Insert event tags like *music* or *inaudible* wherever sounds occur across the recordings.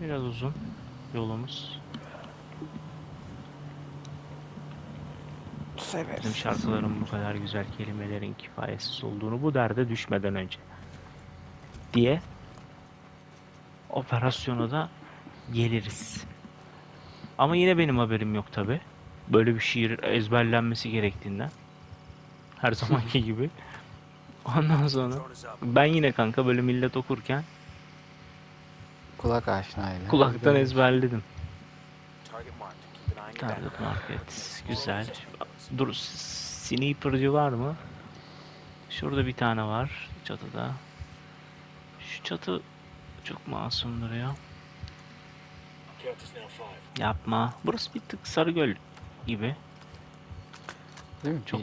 Biraz uzun yolumuz. Bizim Severiz. şarkıların bu kadar güzel kelimelerin kifayetsiz olduğunu bu derde düşmeden önce diye operasyona da geliriz. Ama yine benim haberim yok tabi. Böyle bir şiir ezberlenmesi gerektiğinden. Her zamanki *laughs* gibi. Ondan sonra ben yine kanka böyle millet okurken Kulak aşinayla. kulaktan ezberledim. Target market güzel. Dur sniper'cı var mı? Şurada bir tane var çatıda. Şu çatı çok masum duruyor. Yapma. Burası bir tık Sarıgöl gibi. Değil mi? Çok-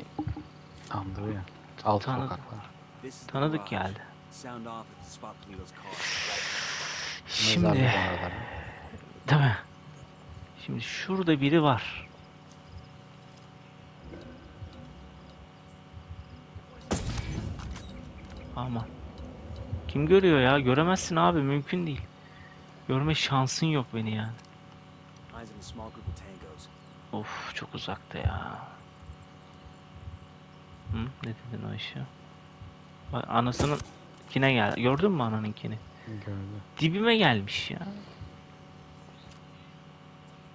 andırıyor. Alt Tanıdık. sokaklar. Tanıdık geldi. *sighs* Şimdi değil mi? Şimdi şurada biri var. Aman. Kim görüyor ya? Göremezsin abi. Mümkün değil. Görme şansın yok beni yani. Of çok uzakta ya. Hı? Ne dedin o? Bak anasının kine gel. Gördün mü ananınkini? Gördü. Dibime gelmiş ya.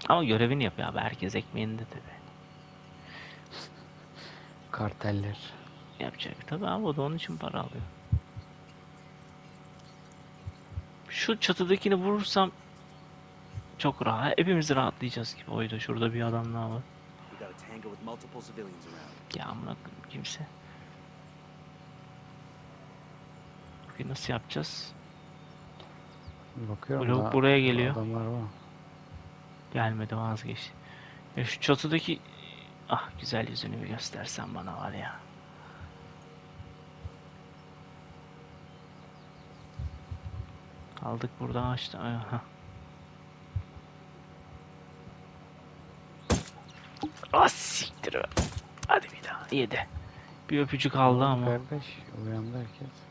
Ama görevini yapıyor abi. Herkes ekmeğinde tabi. Karteller. Yapacak tabi abi o da onun için para alıyor. Şu çatıdakini vurursam çok rahat. Hepimiz rahatlayacağız gibi. Oydu şurada bir adam daha var. Ya amına kimse. Bakayım nasıl yapacağız? Bakıyorum da buraya geliyor. Adamlar var. Gelmedi vazgeçti. Ya şu çatıdaki ah güzel yüzünü bir göstersen bana var ya. Kaldık burada ağaçta. Aha. Ah siktir be. Hadi bir daha. Yedi. Bir öpücük aldı ama. Kardeş uyandı herkes.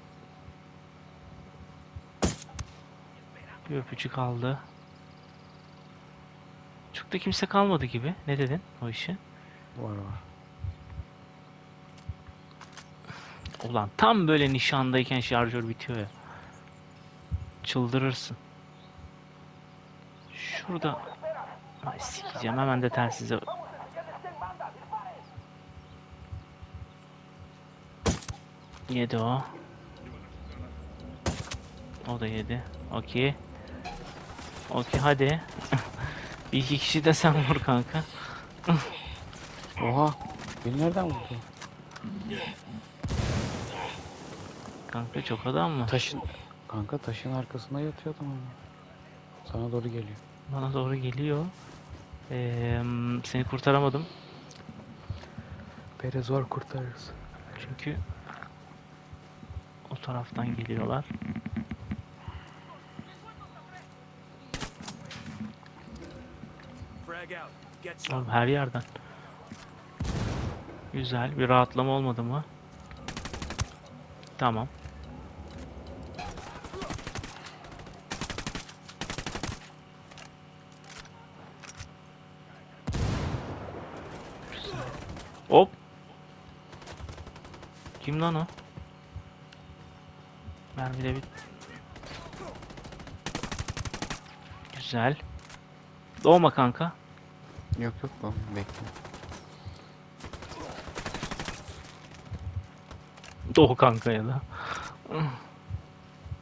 Bir öpücük aldı. Çok da kimse kalmadı gibi. Ne dedin o işi? Var var. Ulan tam böyle nişandayken şarjör bitiyor ya. Çıldırırsın. Şurada Ay sikeceğim hemen de telsize Yedi o. O da yedi. Okey. Okey hadi. *laughs* Bir iki kişi de sen vur kanka. Oha! Beni nereden vurdu? Kanka çok adam mı? Taşın... Kanka taşın arkasında yatıyordum ama. Sana doğru geliyor. Bana doğru geliyor. Eee, seni kurtaramadım. Perez var kurtarırız. Çünkü o taraftan geliyorlar. Oğlum her yerden. Güzel. Bir rahatlama olmadı mı? Tamam. Hop. Kim lan o? Mermi de bit. Güzel. Doğma kanka. Yok yok oğlum bekle. Doğu kanka ya da.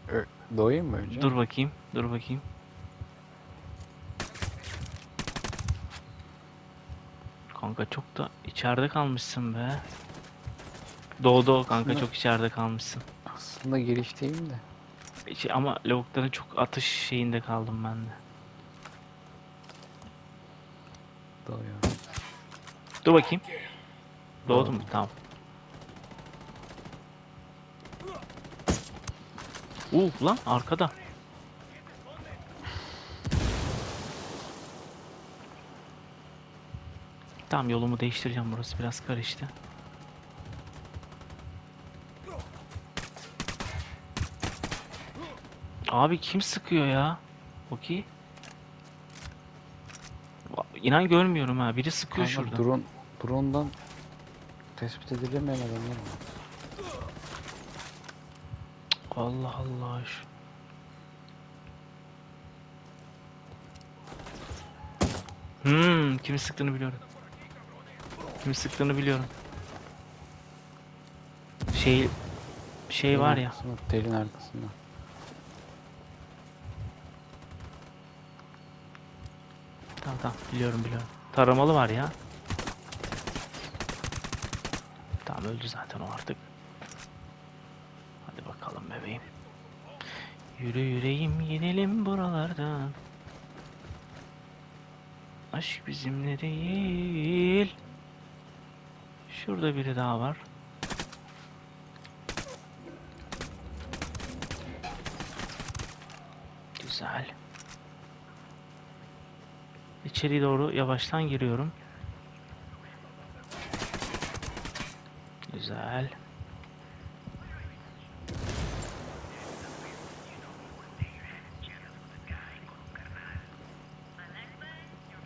Ö doğayım mı önce? Dur bakayım. Dur bakayım. Kanka çok da içeride kalmışsın be. Doğdu kanka Aslında- çok içeride kalmışsın. Aslında girişteyim de. Şey, ama lavukların çok atış şeyinde kaldım ben de. Doğuyor. Dur bakayım. Doğdu mu? Tamam. Uh lan arkada. Tamam yolumu değiştireceğim burası biraz karıştı. Abi kim sıkıyor ya? Okey. İnan görmüyorum ha. Biri sıkıyor Kanka şurada. drone, drone'dan tespit edilemeyen adamlar var. Allah Allah. şu- Hmm, kimi sıktığını biliyorum. Kimi sıktığını biliyorum. Şey şey var ya. telin arkasında. Tamam tamam biliyorum biliyorum. Taramalı var ya. Tamam öldü zaten o artık. Hadi bakalım bebeğim. Yürü yüreğim gidelim buralardan. Aşk bizimle değil. Şurada biri daha var. Güzel. İçeri doğru yavaştan giriyorum. Güzel.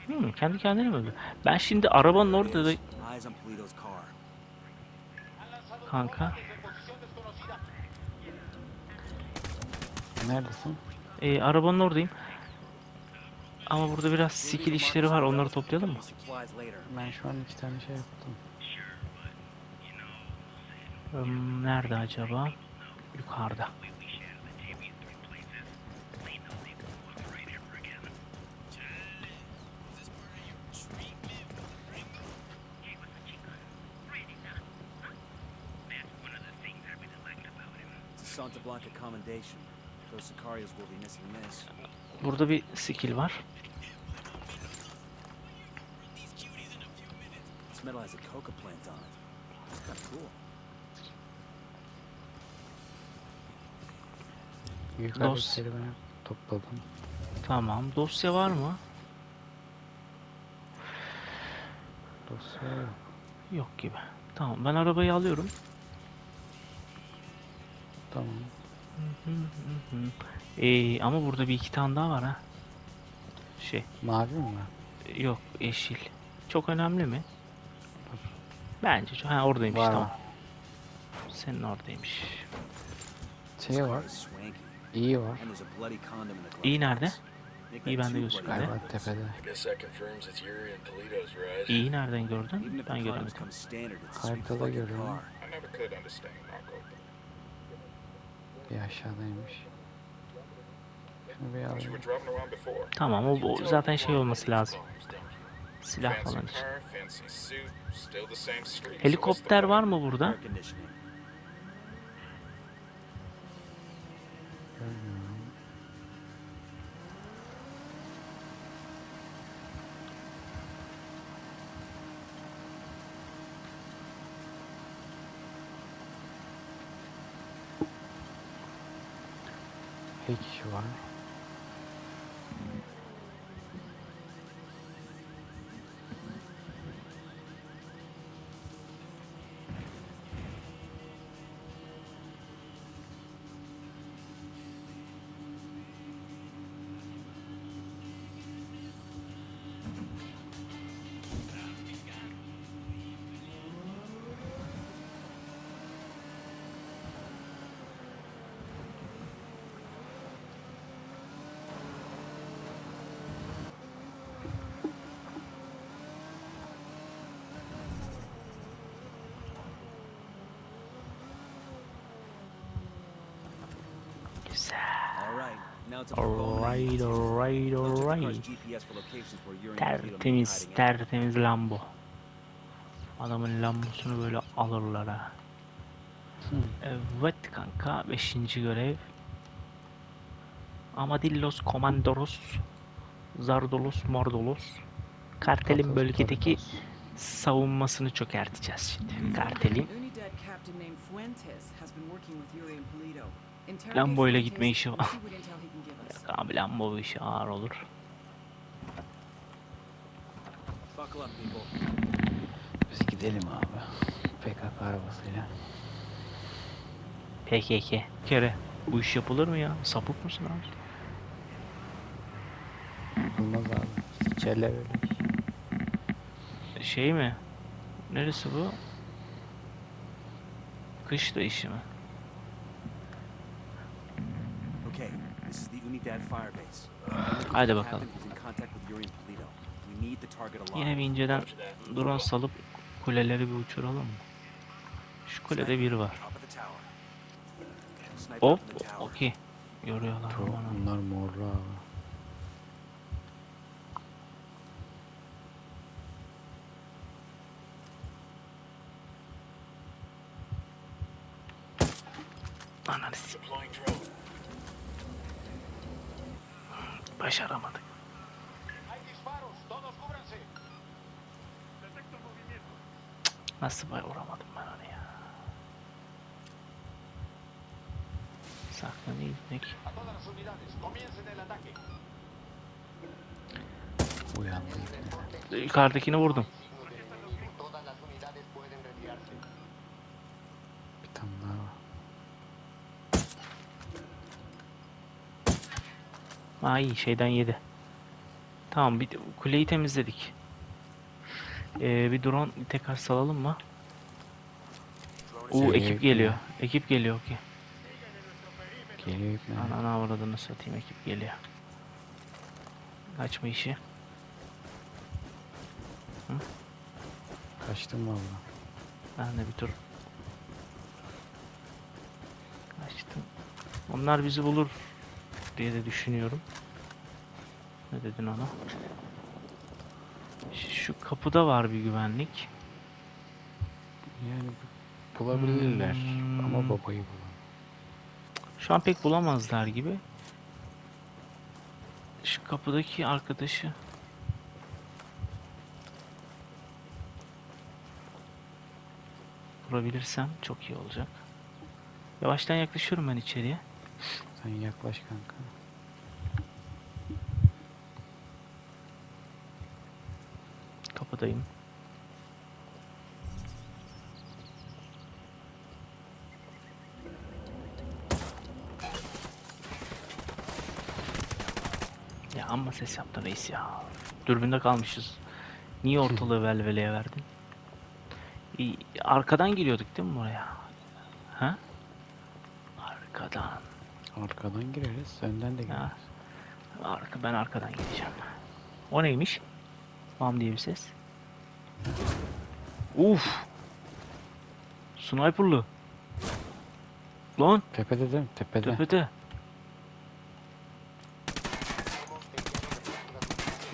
Hmm, kendi kendine mi öldü? Ben şimdi arabanın orada da kanka. Neredesin? e, arabanın oradayım. Ama burada biraz skill işleri var. Onları toplayalım mı? Supplies later. Ben şu an iki tane şey yaptım. Hmm, nerede acaba? Yukarıda. It's a Santa Blanca commendation. Those Sicarios will be missing this. Burada bir skill var. This metal has a coca plant on it. Kind of cool. Yukarıdakileri ben topladım. Tamam. Dosya var mı? Dosya yok. Yok gibi. Tamam ben arabayı alıyorum. Tamam. Hı hı hı hı. Ee, ama burada bir iki tane daha var ha. Şey Mavi mi yok yeşil. Çok önemli mi? Bence çok. Ha oradaymış Var, tamam. var. Senin oradaymış. Şey var. İyi var. İyi nerede? İyi bende gözüküyor. Galiba tepede. I guess that confirms it's Yuri and Polito's ride. İyi nereden gördün? Ben göremedim. Haritada görüyorum. I never could understand Marco. Bir aşağıdaymış. Tamam o, o zaten şey olması lazım. Silah falan için. Helikopter var mı burada? Kişi var. Polito may be Tertemiz, tertemiz Lambo. Adamın Lambosunu böyle alırlar ha. Evet kanka, beşinci görev. Amadillos Komandoros Zardolos Mordolos Kartelin bölgedeki savunmasını çökerteceğiz şimdi. Kartelin Lambo ile gitme işi var. *laughs* Abi Lambo bu işi ağır olur. Biz gidelim abi. PKK arabasıyla. PKK. Bir kere bu iş yapılır mı ya? Sapık mısın abi? Olmaz abi. Sikerler öyle. şey mi? Neresi bu? Kışla işi mi? Okay, this is the Unidad fire base. Everything Haydi that bakalım. happened is in contact with Yuri and Polito. We need the target alive. Yine bir inceden drone salıp kuleleri bir uçuralım mı? Şu kulede biri var. Hop, okey. Yoruyorlar Bro, bunlar morlu Nasıl vuramadım ben onu ya? Saklanayım peki. Uyandı. Yukarıdakini vurdum. Bir tane daha var. Ha iyi şeyden yedi. Tamam bir kuleyi temizledik. Ee, bir drone tekrar salalım mı? Oo Geliyor ekip geliyor. Ekip geliyor okey. Geliyor ipne. Ana ana avradını satayım ekip geliyor. Kaçma işi. Kaçtım valla. Ben de bir tur. Kaçtım. Onlar bizi bulur diye de düşünüyorum. Ne dedin ona? Şu kapıda var bir güvenlik. Yani bu- bulabilirler. Hmm. Ama babayı bulan. Şu an pek bulamazlar gibi. Şu kapıdaki arkadaşı. Vurabilirsem çok iyi olacak. Yavaştan yaklaşıyorum ben içeriye. Sen yaklaş kanka. Kapıdayım. Ya amma ses yaptın reis ya. Dürbünde kalmışız. Niye ortalığı velveleye verdin? İyi, Arkadan giriyorduk değil mi buraya? Ha? Arkadan. Arkadan gireriz. Önden de gireriz. Ha. Arka, ben arkadan gideceğim. O neymiş? Bam diye bir ses. Uf. Sniper'lı. Lan Tepede değil mi? Tepede. tepede.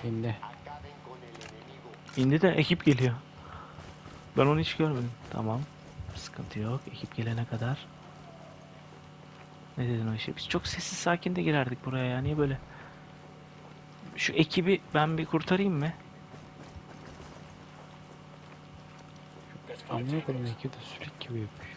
İndi. İndi de ekip geliyor. Ben onu hiç görmedim. Tamam. Sıkıntı yok. Ekip gelene kadar. Ne dedin o işe? Biz çok sessiz sakin de girerdik buraya ya. Niye böyle? Şu ekibi ben bir kurtarayım mı? Amına koyayım ekip de sürük gibi yapıyor.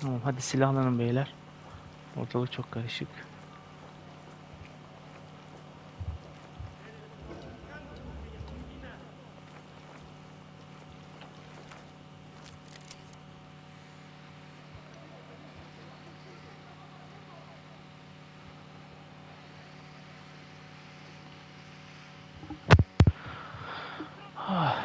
Tamam hadi silahlanın beyler. Ortalık çok karışık. Hmm.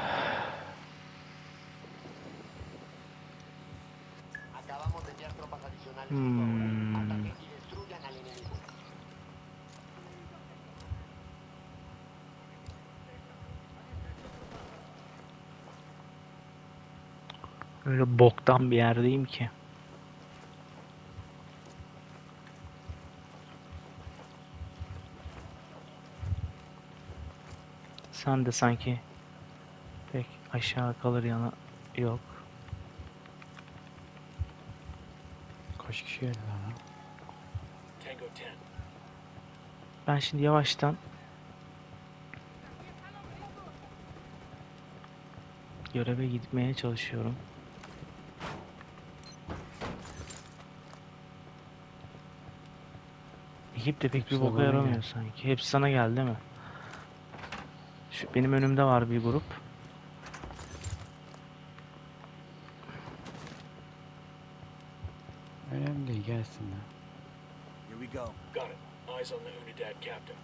Öyle boktan bir yerdeyim ki. Sen de sanki aşağı kalır yana yok. Kaç kişi geldi lan? Tango 10. Ben şimdi yavaştan göreve gitmeye çalışıyorum. Ekip de pek bir Hepsi de boka yaramıyor geldi. sanki. Hepsi sana geldi değil mi? Şu benim önümde var bir grup. Önemli değil gelsinler. Here we go. Got it. Eyes on the Unidad captain.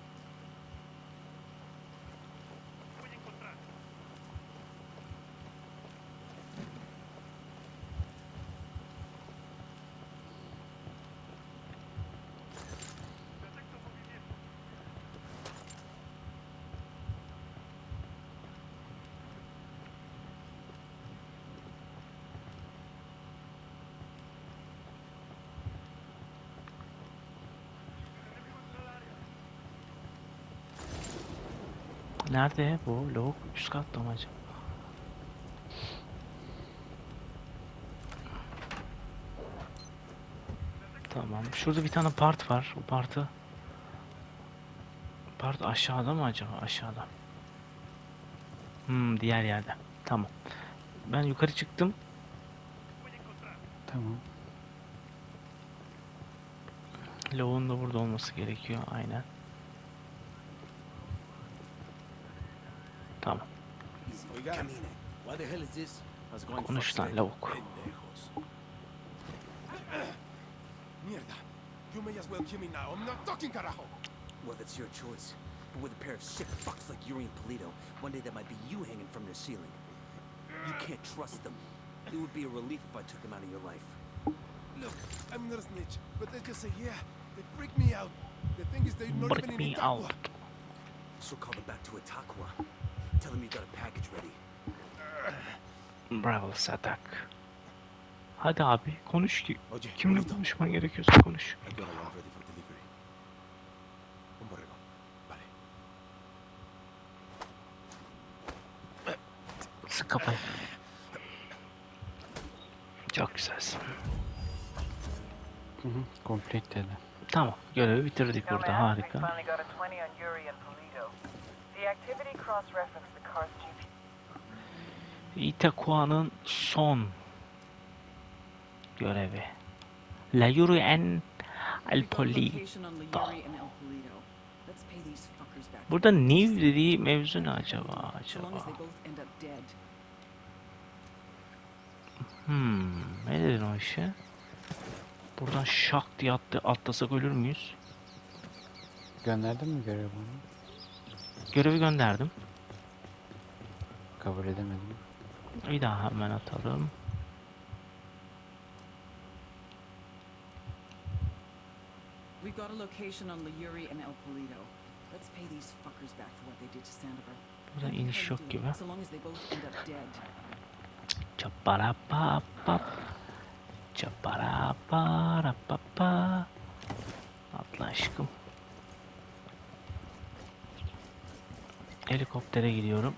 Nerede bu lavuk? Üst katta mı acaba? Tamam. Şurada bir tane part var. O partı Part aşağıda mı acaba? Aşağıda. Hmm, diğer yerde. Tamam. Ben yukarı çıktım. Tamam. Lavuğun da burada olması gerekiyor. Aynen. Going Konuş fuck lan straight. lavuk. Mierda. You may as well kill me now. I'm not talking, carajo. Well, that's your choice. But with a pair of sick fucks like Yuri and Polito, one day that might be you hanging from their ceiling. You can't trust them. It would be a relief if I took them out of your life. Look, I'm not a snitch, but let's just say, yeah, they freak me out. The thing is, they're not Break even in me Itaqua. out. So call them back to Itaqua. Tell them you got a package ready. Bravo Sadak. Hadi abi konuş ki. Kimle konuşman gerekiyorsa konuş. Sık kafayı. Çok güzelsin. Hı hı. Complete dedi. Tamam görevi bitirdik burada harika. Finally got a 20 on Yuri and Polito. The activity cross-referenced the car's GPS. Itakua'nın son görevi. La Yuri en El Polito. Burada did. dediği mevzu ne acaba acaba? Hmm, ne dedin o işe? Buradan şak diye attı, atlasak ölür müyüz? Gönderdin mi görev bunu? Görevi gönderdim. Kabul edemedim. Bir daha hemen atalım. We've got a location on Liyuri and El Polito. Let's pay these fuckers back for what they did to Sandover. Burada iniş yok gibi. So long as they Helikoptere gidiyorum.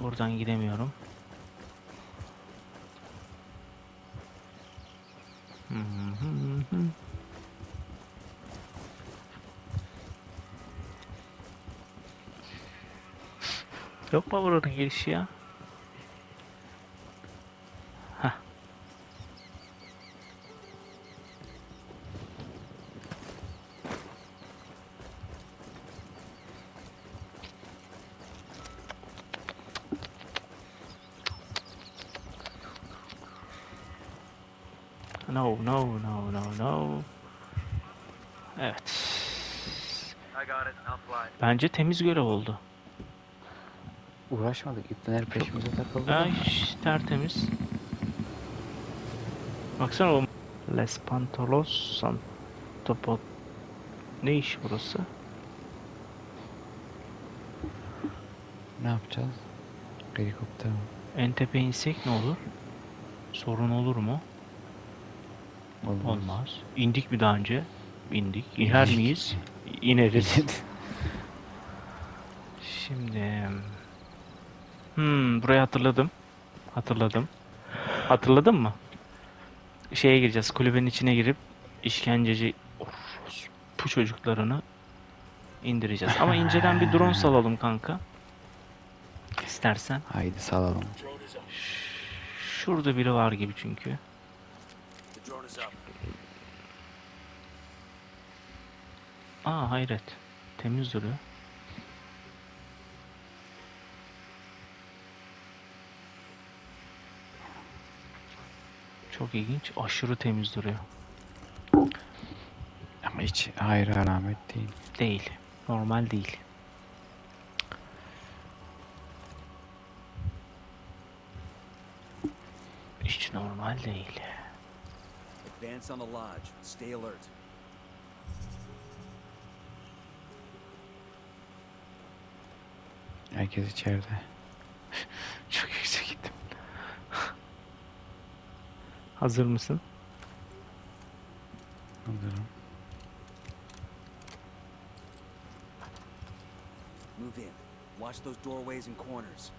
Buradan gidemiyorum. Yok mu buranın girişi ya? Bence temiz görev oldu. Uğraşmadık. İpneler peşimize takıldı. Ay tertemiz. Baksana o Les Pantolos Santopot Ne iş burası? Ne yapacağız? Helikopter mi? En tepe insek ne olur? Sorun olur mu? Olmaz. Olmaz. İndik mi daha önce? İndik. İner miyiz? İneriz. *laughs* Şimdi Hmm, burayı hatırladım. Hatırladım. Hatırladın mı? Şeye gireceğiz. Kulübenin içine girip işkenceci bu çocuklarını indireceğiz. Ama inceden bir drone *laughs* salalım kanka. İstersen. Haydi salalım. Şurada biri var gibi çünkü. Aa hayret. Temiz duruyor. Çok ilginç. Aşırı temiz duruyor. Ama hiç hayır alamet değil. Değil. Normal değil. Hiç normal değil. Advance on the lodge. Stay alert. Herkes içeride. Hazır mısın? Hazırım. Move in. Watch those doorways and corners.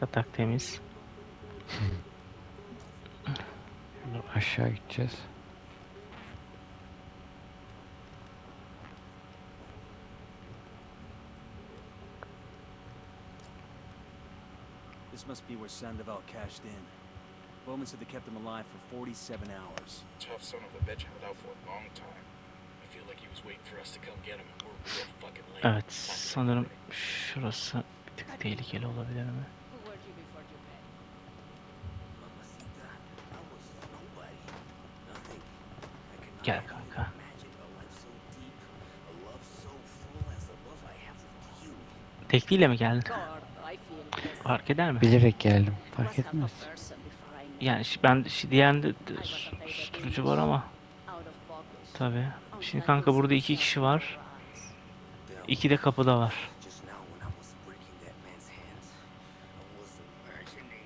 Yatak temiz. *laughs* Aşağı gideceğiz. This must be where Sandoval cashed in. Bowman said they kept him alive for 47 hours. Tough son of a bitch held out for a long time. I feel like he was waiting for us to come get him and we're real fucking late. Evet sanırım şurası bir tık tehlikeli olabilir mi? Gel kanka. Tekliyle mi geldin? Fark eder mi? Bilerek geldim. Fark etmez. Yani ben diğerinde de su- susturucu var ama tabi. Şimdi kanka burada iki kişi var. İki de kapıda var. Just now when I was breaking that man's hands, I was imagining.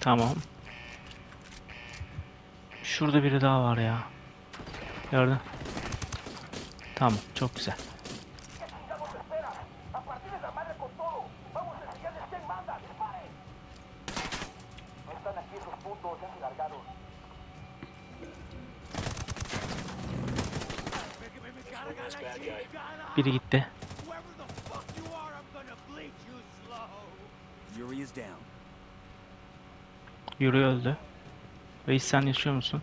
Tamam. Şurada biri daha var ya. Gördün. Tamam çok güzel. Biri gitti. Yuri öldü. Reis sen yaşıyor musun?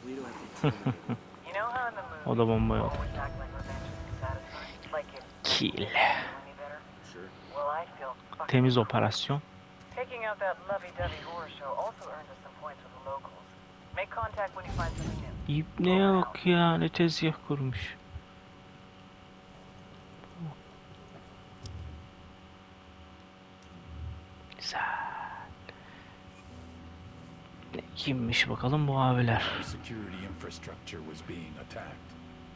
*laughs* Make contact when you find something new. İbneye bak ya ne tezgah kurmuş. Güzel. Ne kimmiş bakalım bu abiler. Our security infrastructure was being attacked.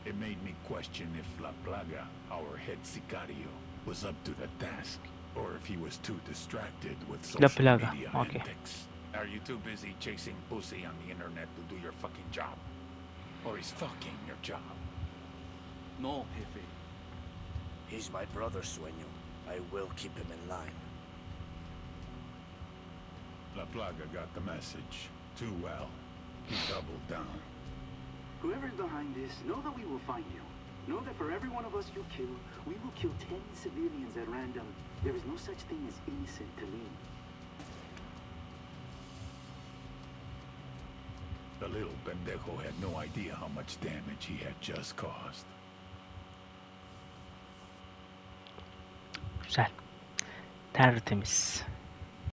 It made me question if La Plaga, our head sicario, was up to the task, or if he was too distracted with social La Plaga, media okay. antics. Are you too busy chasing pussy on the internet to do your fucking job? Or is fucking your job? No, Jefe. He's my brother, Sueño. I will keep him in line. La Plaga got the message. Too well. He doubled down. Whoever's behind this, know that we will find you. Know that for every one of us you kill, we will kill ten civilians at random. There is no such thing as innocent to me. The little pendejo had no idea how much damage he had just caused. Güzel. Tertemiz.